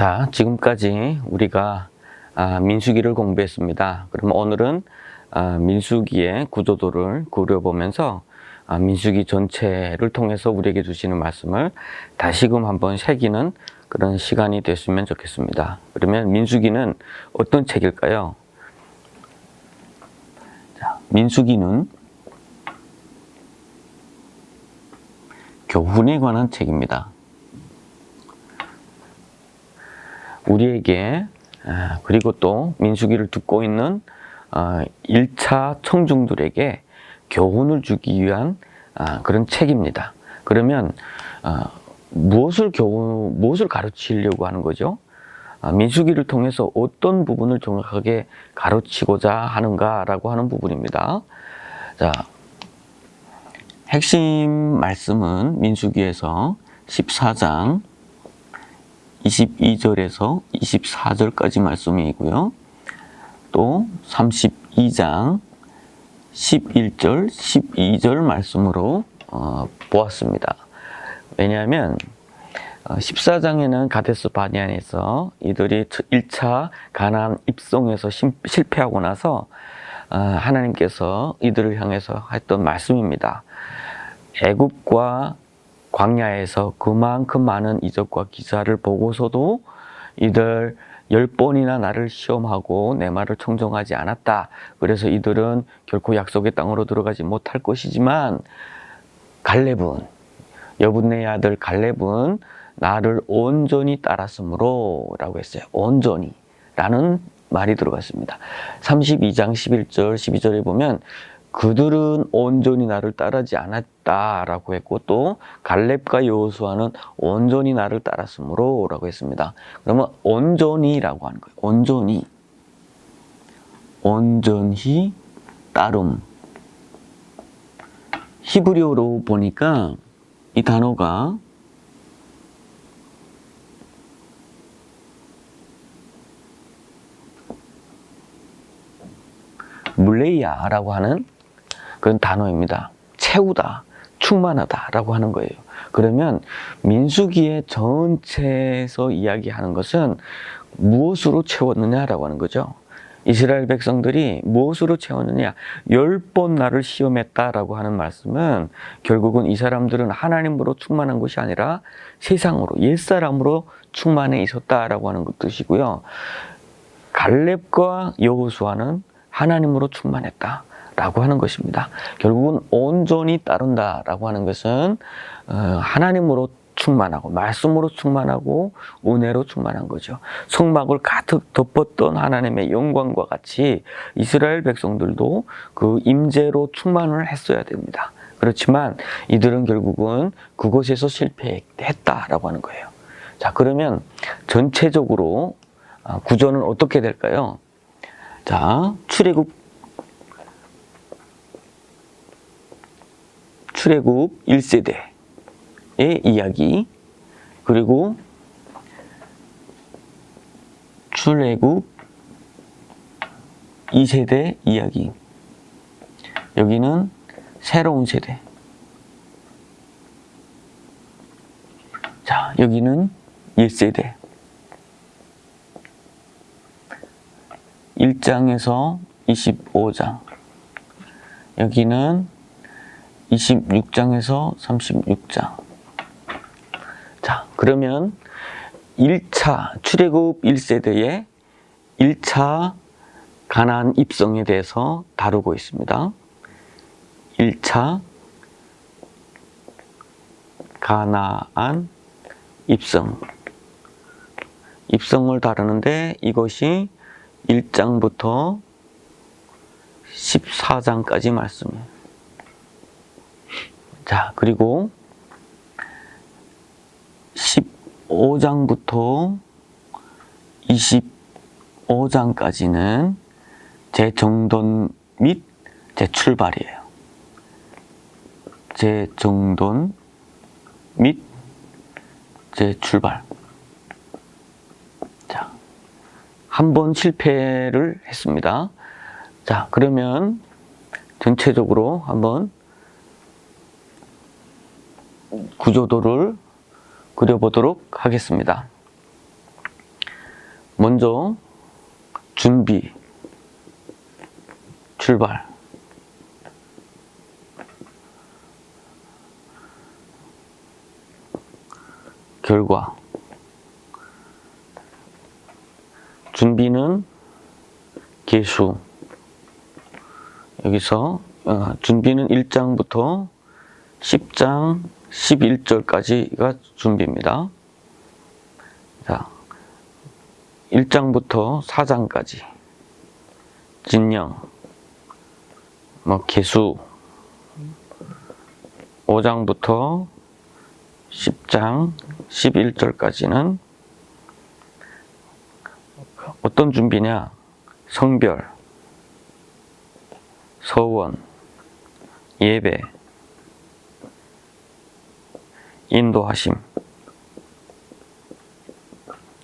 자, 지금까지 우리가 아, 민수기를 공부했습니다. 그럼 오늘은 아, 민수기의 구조도를 그려보면서 아, 민수기 전체를 통해서 우리에게 주시는 말씀을 다시금 한번 새기는 그런 시간이 됐으면 좋겠습니다. 그러면 민수기는 어떤 책일까요? 자, 민수기는 교훈에 관한 책입니다. 우리에게 아, 그리고 또 민수기를 듣고 있는 1차 청중들에게 교훈을 주기 위한 아, 그런 책입니다. 그러면 아, 무엇을 교훈, 무엇을 가르치려고 하는 거죠? 민수기를 통해서 어떤 부분을 정확하게 가르치고자 하는가라고 하는 부분입니다. 자, 핵심 말씀은 민수기에서 14장 22절에서 24절까지 말씀이고요. 또 32장 11절, 12절 말씀으로 어, 보았습니다. 왜냐하면 14장에는 가데스 바니안에서 이들이 1차 가나안 입성에서 실패하고 나서 어, 하나님께서 이들을 향해서 했던 말씀입니다. 애굽과 광야에서 그만큼 많은 이적과 기사를 보고서도 이들 열 번이나 나를 시험하고 내 말을 청정하지 않았다. 그래서 이들은 결코 약속의 땅으로 들어가지 못할 것이지만 갈렙은 여분의 아들 갈렙은 나를 온전히 따랐으므로라고 했어요. 온전히 라는 말이 들어갔습니다. 32장 11절 12절에 보면 그들은 온전히 나를 따르지 않았다라고 했고 또 갈렙과 여호수아는 온전히 나를 따랐으므로라고 했습니다. 그러면 온전히라고 하는 거예요. 온전히 온전히 따름 히브리어로 보니까 이 단어가 물레이아라고 하는 그런 단어입니다. 채우다, 충만하다라고 하는 거예요. 그러면 민수기의 전체에서 이야기하는 것은 무엇으로 채웠느냐라고 하는 거죠. 이스라엘 백성들이 무엇으로 채웠느냐? 열 번 나를 시험했다라고 하는 말씀은 결국은 이 사람들은 하나님으로 충만한 것이 아니라 세상으로, 옛사람으로 충만해 있었다라고 하는 뜻이고요. 갈렙과 여호수아는 하나님으로 충만했다. 라고 하는 것입니다. 결국은 온전히 따른다 라고 하는 것은 어, 하나님으로 충만하고 말씀으로 충만하고 은혜로 충만한 거죠. 성막을 가득 덮었던 하나님의 영광과 같이 이스라엘 백성들도 그 임재로 충만을 했어야 됩니다. 그렇지만 이들은 결국은 그곳에서 실패했다라고 하는 거예요. 자, 그러면 전체적으로 아, 구조는 어떻게 될까요? 자, 출애굽 출애굽 1세대의 이야기. 그리고 출애굽 2세대 이야기. 여기는 새로운 세대. 자 여기는 1세대. 1장에서 25장. 여기는 26장에서 36장. 자, 그러면 1차 출애굽 1세대의 1차 가나안 입성에 대해서 다루고 있습니다. 1차 가나안 입성. 입성을 다루는데 이것이 1장부터 14장까지 말씀이에요. 자, 그리고 15장부터 25장까지는 재정돈 및 재출발이에요. 재정돈 및 재출발. 자, 한 번 실패를 했습니다. 자, 그러면 전체적으로 한번 구조도를 그려보도록 하겠습니다. 먼저 준비, 출발. 결과. 준비는 개수. 여기서 어, 준비는 1장부터 10장 11절까지가 준비입니다. 자, 1장부터 4장까지 진영, 뭐 개수, 5장부터 10장 11절까지는 어떤 준비냐? 성별, 서원, 예배, 인도하심.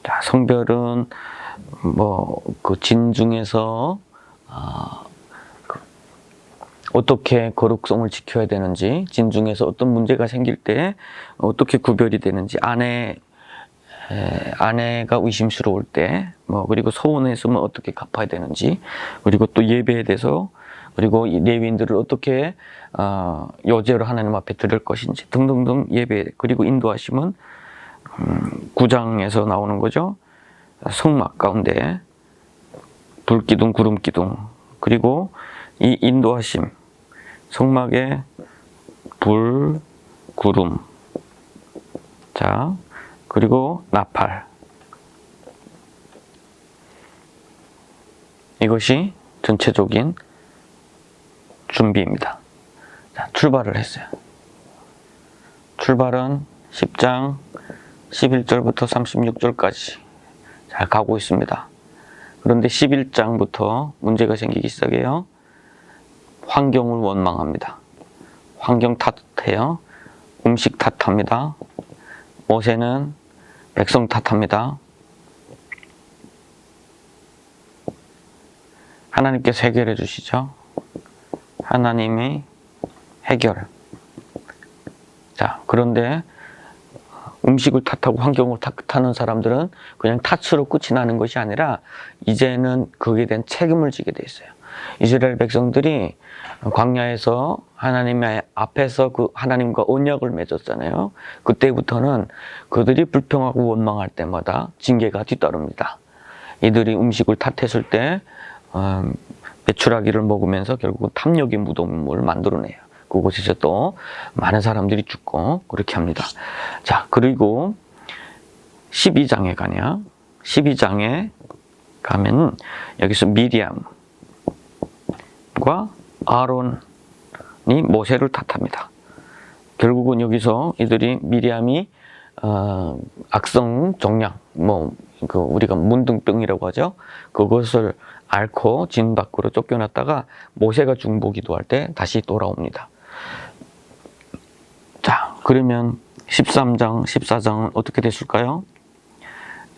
자, 성별은 뭐 그 진중에서 아, 그 어떻게 거룩성을 지켜야 되는지, 진중에서 어떤 문제가 생길 때 어떻게 구별이 되는지, 아내 에, 아내가 의심스러울 때, 뭐 그리고 서원했으면 어떻게 갚아야 되는지, 그리고 또 예배에 대해서 그리고 이 레위인들을 어떻게 어, 여제로 하나님 앞에 드릴 것인지 등등등 예배 그리고 인도하심은 음, 구장에서 나오는 거죠. 성막 가운데 불기둥, 구름기둥 그리고 이 인도하심 성막에 불, 구름 자 그리고 나팔 이것이 전체적인 준비입니다. 자, 출발을 했어요. 출발은 10장 11절부터 36절까지 잘 가고 있습니다. 그런데 11장부터 문제가 생기기 시작해요. 환경을 원망합니다. 환경 탓해요. 음식 탓합니다. 모세는 백성 탓합니다. 하나님께서 해결해 주시죠. 하나님이 해결. 자, 그런데 음식을 탓하고 환경을 탓하는 사람들은 그냥 탓으로 끝이 나는 것이 아니라 이제는 거기에 대한 책임을 지게 돼 있어요. 이스라엘 백성들이 광야에서 하나님의 앞에서 그 하나님과 언약을 맺었잖아요. 그때부터는 그들이 불평하고 원망할 때마다 징계가 뒤따릅니다. 이들이 음식을 탓했을 때 어, 메추라기를 먹으면서 결국은 탐욕의 무덤을 만들어내요. 그곳에서 또 많은 사람들이 죽고 그렇게 합니다. 자, 그리고 12장에 가냐? 12장에 가면 여기서 미리암과 아론이 모세를 탓합니다. 결국은 여기서 이들이 미리암이 어, 악성 종양, 뭐, 그 우리가 문둥병이라고 하죠. 그것을 앓고 진 밖으로 쫓겨났다가 모세가 중보기도 할 때 다시 돌아옵니다. 자, 그러면 13장, 14장은 어떻게 됐을까요?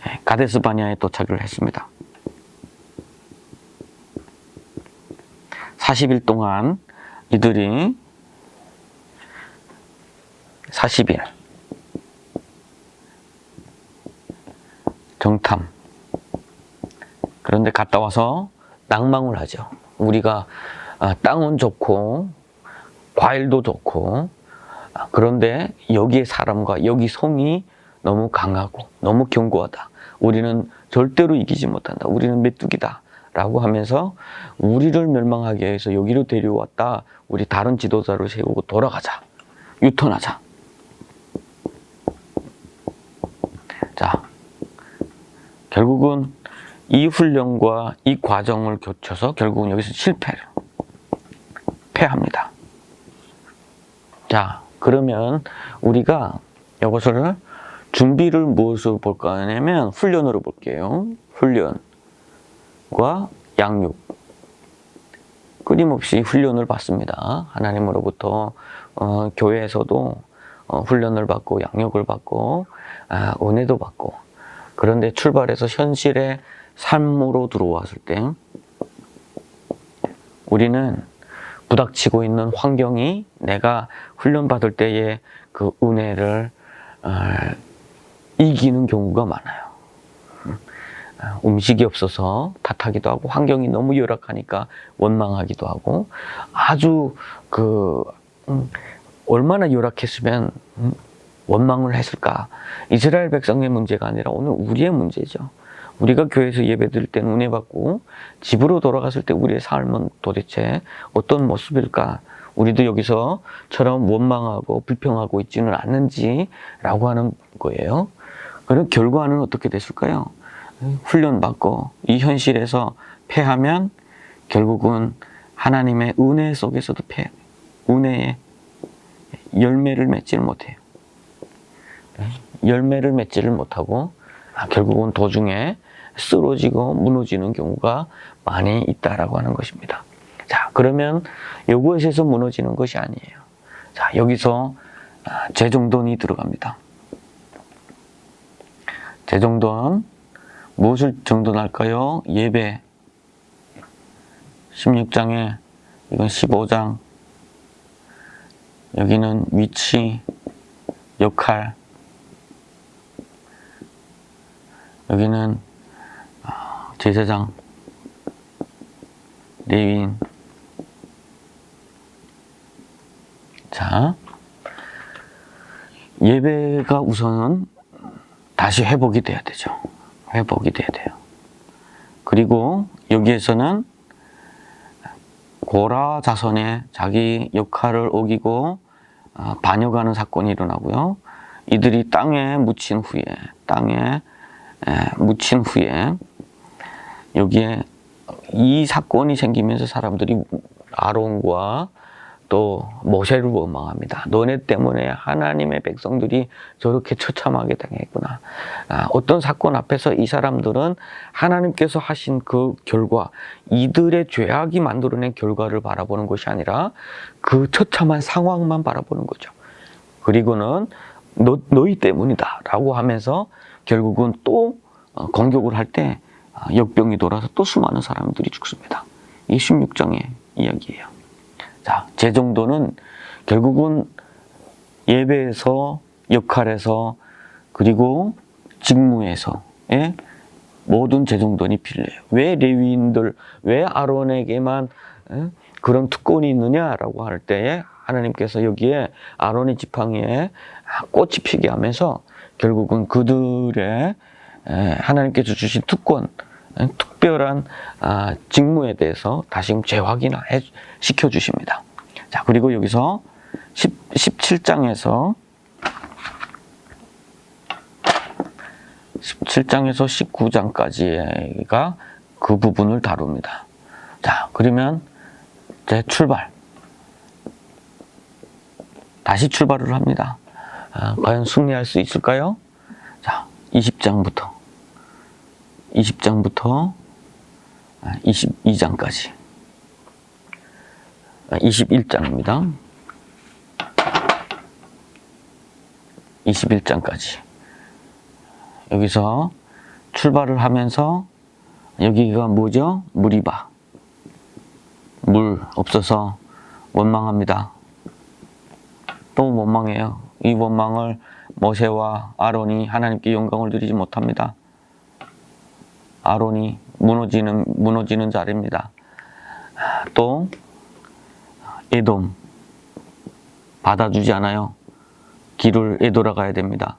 네, 가데스 바니아에 도착을 했습니다. 40일 동안 이들이 40일 정탐 그런데 갔다 와서 낭망을 하죠. 우리가 아, 땅은 좋고 과일도 좋고 아, 그런데 여기의 사람과 여기 성이 너무 강하고 너무 견고하다. 우리는 절대로 이기지 못한다. 우리는 메뚜기다. 라고 하면서 우리를 멸망하기 위해서 여기로 데려왔다. 우리 다른 지도자를 세우고 돌아가자. 유턴하자. 자, 결국은 이 훈련과 이 과정을 거쳐서 결국은 여기서 실패를 패합니다. 자, 그러면 우리가 이것을 준비를 무엇으로 볼까 하냐면 훈련으로 볼게요. 훈련과 양육. 끊임없이 훈련을 받습니다. 하나님으로부터 어, 교회에서도 어, 훈련을 받고 양육을 받고 아, 은혜도 받고 그런데 출발해서 현실의 삶으로 들어왔을 때 우리는 부닥치고 있는 환경이 내가 훈련받을 때의 그 은혜를 어, 이기는 경우가 많아요. 아, 음식이 없어서 탓하기도 하고 환경이 너무 열악하니까 원망하기도 하고 아주 그 음, 얼마나 열악했으면 음, 원망을 했을까 이스라엘 백성의 문제가 아니라 오늘 우리의 문제죠. 우리가 교회에서 예배 드릴 때는 은혜 받고 집으로 돌아갔을 때 우리의 삶은 도대체 어떤 모습일까? 우리도 여기서처럼 원망하고 불평하고 있지는 않는지라고 하는 거예요. 그럼 결과는 어떻게 됐을까요? 훈련 받고 이 현실에서 패하면 결국은 하나님의 은혜 속에서도 패, 은혜의 열매를 맺지를 못해요. 열매를 맺지를 못하고 아, 결국은 도중에 쓰러지고 무너지는 경우가 많이 있다라고 하는 것입니다. 자, 그러면 요것에서 무너지는 것이 아니에요. 자, 여기서 아, 재정돈이 들어갑니다. 재정돈 무엇을 정돈할까요? 예배 16장에 이건 15장 여기는 위치 역할 여기는 아, 제사장 레위인 자 예배가 우선은 다시 회복이 돼야 되죠. 회복이 돼야 돼요. 그리고 여기에서는 고라 자손의 자기 역할을 어기고 아, 반역하는 사건이 일어나고요. 이들이 땅에 묻힌 후에 땅에 에, 묻힌 후에 여기에 이 사건이 생기면서 사람들이 아론과 또 모세를 원망합니다. 너네 때문에 하나님의 백성들이 저렇게 처참하게 당했구나. 아, 어떤 사건 앞에서 이 사람들은 하나님께서 하신 그 결과, 이들의 죄악이 만들어낸 결과를 바라보는 것이 아니라 그 처참한 상황만 바라보는 거죠. 그리고는 너, 너희 때문이다 라고 하면서 결국은 또 어, 공격을 할때 아, 역병이 돌아서 또 수많은 사람들이 죽습니다. 이 16장의 이야기예요. 자, 제 정도는 결국은 예배에서, 역할에서, 그리고 직무에서의 모든 재정돈이 필요해요. 왜 레위인들, 왜 아론에게만 에? 그런 특권이 있느냐라고 할 때에 하나님께서 여기에 아론의 지팡이에 꽃이 피게 하면서 결국은 그들의 에, 하나님께서 주신 특권, 에, 특별한 아, 직무에 대해서 다시 재확인 시켜 주십니다. 자, 그리고 여기서 10, 17장에서 17장에서 19장까지가 그 부분을 다룹니다. 자, 그러면 이제 출발. 다시 출발을 합니다. 아, 과연 승리할 수 있을까요? 자, 20장부터 20장부터 22장까지 21장입니다. 21장까지 여기서 출발을 하면서 여기가 뭐죠? 무리바 물 없어서 원망합니다. 또 원망해요. 이 원망을 모세와 아론이 하나님께 영광을 드리지 못합니다. 아론이 무너지는 무너지는 자리입니다. 또 에돔 받아주지 않아요. 길을 에돌아가야 됩니다.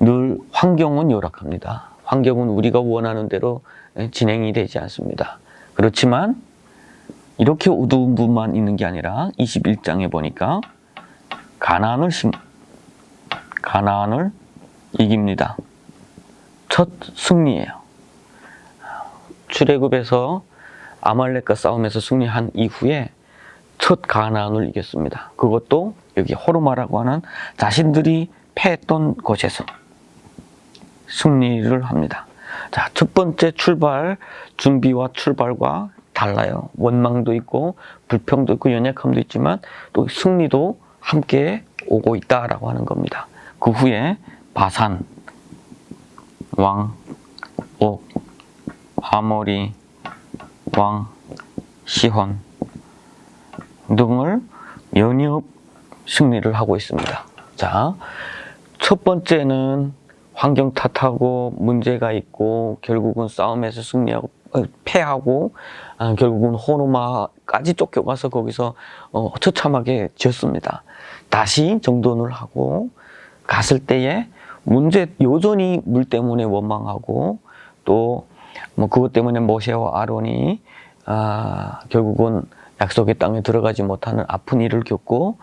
늘 환경은 열악합니다. 환경은 우리가 원하는 대로 진행이 되지 않습니다. 그렇지만 이렇게 어두운 부분만 있는 게 아니라 21장에 보니까 가나안을 심 가나안을 이깁니다. 첫 승리예요. 출애굽에서 아말렉과 싸움에서 승리한 이후에 첫 가나안을 이겼습니다. 그것도 여기 호르마라고 하는 자신들이 패했던 곳에서 승리를 합니다. 자, 첫 번째 출발 준비와 출발과 달라요. 원망도 있고 불평도 있고 연약함도 있지만 또 승리도 함께 오고 있다라고 하는 겁니다. 그 후에 바산 왕, 옥, 아모리 왕, 시혼 등을 연이어 승리를 하고 있습니다. 자, 첫 번째는 환경 탓하고 문제가 있고 결국은 싸움에서 승리하고 어, 패하고 아, 결국은 호르마까지 쫓겨가서 거기서 어, 처참하게 졌습니다. 다시 정돈을 하고 갔을 때에 문제 여전히 물 때문에 원망하고 또 뭐 그것 때문에 모세와 아론이 아, 결국은 약속의 땅에 들어가지 못하는 아픈 일을 겪고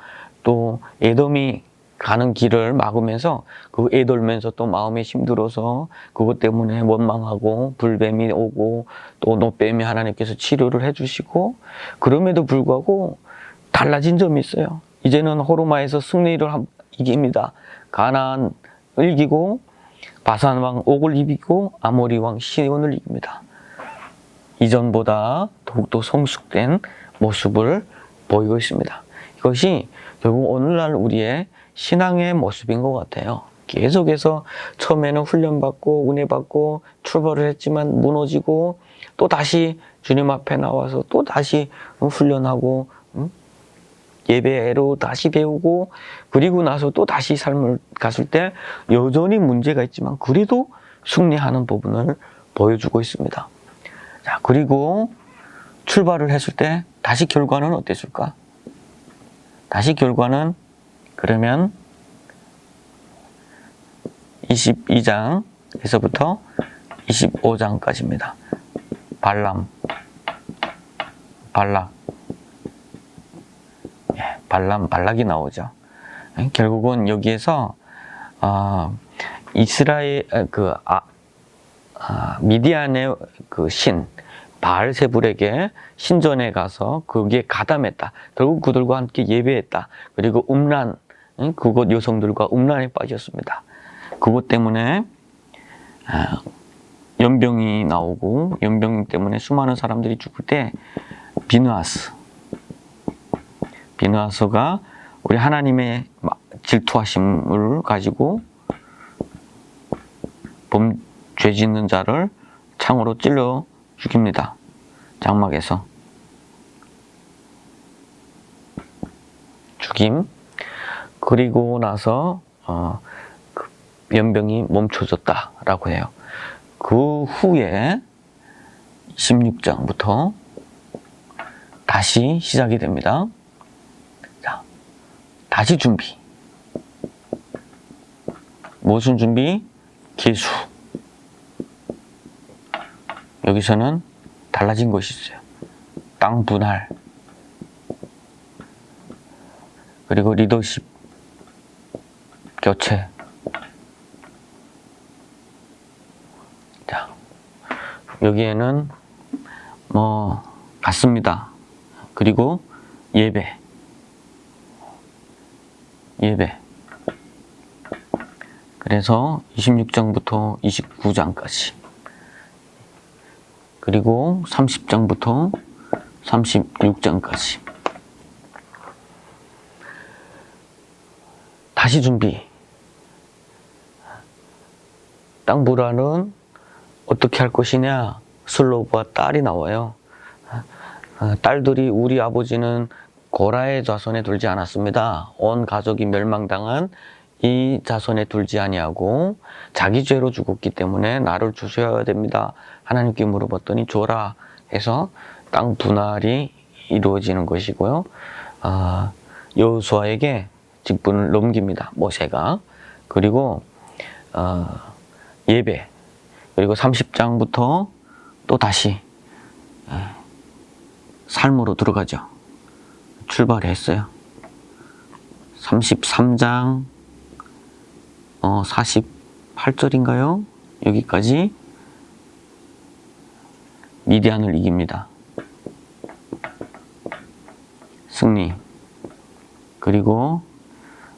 또 에돔이 가는 길을 막으면서 그 애돌면서 또 마음이 힘들어서 그것 때문에 원망하고 불뱀이 오고 또 노뱀이 하나님께서 치료를 해주시고 그럼에도 불구하고 달라진 점이 있어요. 이제는 호르마에서 승리를 함- 이깁니다. 가나안 이기고 바산 왕 옥을 이기고 아모리 왕 시온을 이깁니다. 이전보다 더욱더 성숙된 모습을 보이고 있습니다. 이것이 결국 오늘날 우리의 신앙의 모습인 것 같아요. 계속해서 처음에는 훈련받고 은혜 받고 출발을 했지만 무너지고 또 다시 주님 앞에 나와서 또 다시 훈련하고 음? 예배로 다시 배우고 그리고 나서 또 다시 삶을 갔을 때 여전히 문제가 있지만 그래도 승리하는 부분을 보여주고 있습니다. 자, 그리고 출발을 했을 때 다시 결과는 어땠을까? 다시 결과는 그러면 22장에서부터 25장까지입니다. 발람, 발락, 예, 발람, 발락이 나오죠. 예, 결국은 여기에서 어, 이스라엘 아, 그 아, 아, 미디안의 그 신 바알세불에게 신전에 가서 거기에 가담했다. 결국 그들과 함께 예배했다. 그리고 음란 응? 그곳 여성들과 음란에 빠졌습니다. 그것 때문에 아, 연병이 나오고 연병 때문에 수많은 사람들이 죽을 때 비누아스 비누아스가 우리 하나님의 마- 질투하심을 가지고 범, 죄 짓는 자를 창으로 찔러 죽입니다. 장막에서. 죽임. 그리고 나서, 어, 그 연병이 멈춰졌다라고 해요. 그 후에 16장부터 다시 시작이 됩니다. 자, 다시 준비. 무슨 준비? 기수. 여기서는 달라진 것이 있어요. 땅 분할. 그리고 리더십. 교체. 자, 여기에는 뭐, 같습니다. 그리고 예배. 예배. 그래서 26장부터 29장까지. 그리고 30장부터 36장까지. 다시 준비. 땅 불안은 어떻게 할 것이냐? 슬로브와 딸이 나와요. 어, 딸들이 우리 아버지는 고라의 자손에 둘지 않았습니다. 온 가족이 멸망당한 이 자손에 둘지 아니하고 자기 죄로 죽었기 때문에 나를 주셔야 됩니다. 하나님께 물어봤더니 줘라 해서 땅 분할이 이루어지는 것이고요. 아, 여호수아에게 직분을 넘깁니다. 모세가 그리고 어, 예배 그리고 30장부터 또 다시 에, 삶으로 들어가죠. 출발했어요. 33장 어, 48절인가요? 여기까지 미디안을 이깁니다. 승리. 그리고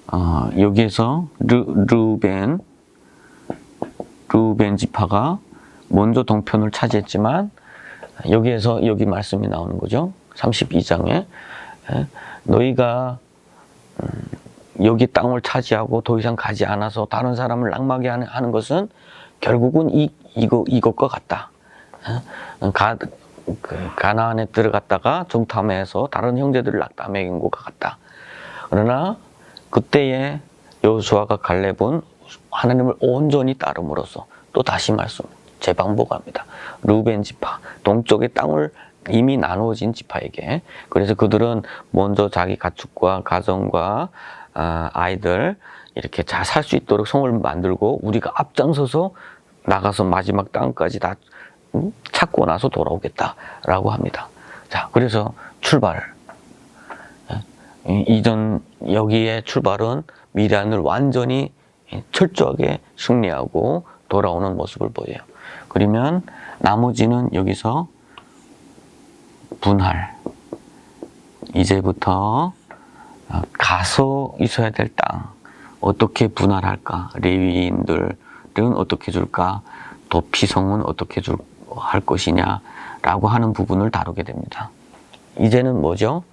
어, 여기에서 르, 루벤 루벤 지파가 먼저 동편을 차지했지만 여기에서 여기 말씀이 나오는 거죠. 32장에 너희가 음, 여기 땅을 차지하고 더 이상 가지 않아서 다른 사람을 낙마게 하는, 것은 결국은 이, 이거, 이것과 같다. 어? 가, 그 가나안에 들어갔다가 정탐해서 다른 형제들을 낙담해인 것과 같다. 그러나 그때에 여호수아가 갈렙은 하나님을 온전히 따름으로써 또 다시 말씀 재방복합니다. 루벤 지파 동쪽의 땅을 이미 나누어진 지파에게 그래서 그들은 먼저 자기 가축과 가정과 아, 아이들 이렇게 잘 살 수 있도록 성을 만들고 우리가 앞장서서 나가서 마지막 땅까지 다 음, 찾고 나서 돌아오겠다라고 합니다. 자, 그래서 출발. 이- 이전 여기에 출발은 미란을 완전히 철저하게 승리하고 돌아오는 모습을 보여요. 그러면 나머지는 여기서 분할. 이제부터 어, 가서 있어야 될 땅 어떻게 분할할까? 레위인들은 어떻게 줄까? 도피성은 어떻게 줄, 할 것이냐 라고 하는 부분을 다루게 됩니다. 이제는 뭐죠?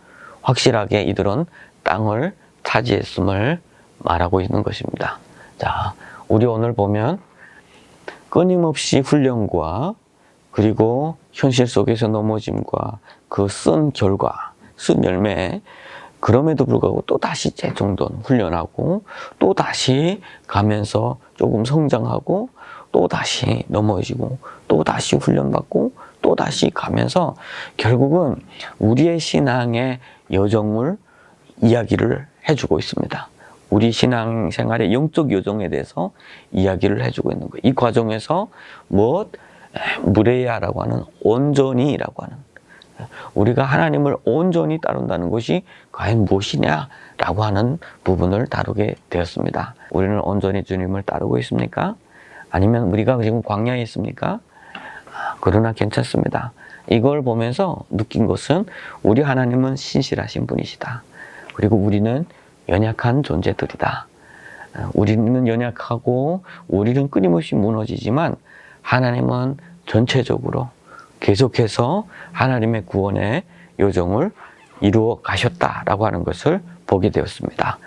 확실하게 이들은 땅을 차지했음을 말하고 있는 것입니다. 자, 우리 오늘 보면 끊임없이 훈련과 그리고 현실 속에서 넘어짐과 그 쓴 결과, 쓴 열매, 그럼에도 불구하고 또 다시 재정돈 훈련하고 또 다시 가면서 조금 성장하고 또 다시 넘어지고 또 다시 훈련받고 또 다시 가면서 결국은 우리의 신앙의 여정을 이야기를 해주고 있습니다. 우리 신앙생활의 영적 여정에 대해서 이야기를 해주고 있는 거예요. 이 과정에서 무엇? 무레야라고 하는 온전히라고 하는 우리가 하나님을 온전히 따른다는 것이 과연 무엇이냐라고 하는 부분을 다루게 되었습니다. 우리는 온전히 주님을 따르고 있습니까? 아니면 우리가 지금 광야에 있습니까? 아, 그러나 괜찮습니다. 이걸 보면서 느낀 것은 우리 하나님은 신실하신 분이시다. 그리고 우리는 연약한 존재들이다. 아, 우리는 연약하고 우리는 끊임없이 무너지지만 하나님은 전체적으로 계속해서 하나님의 구원의 요정을 이루어 가셨다라고 하는 것을 보게 되었습니다.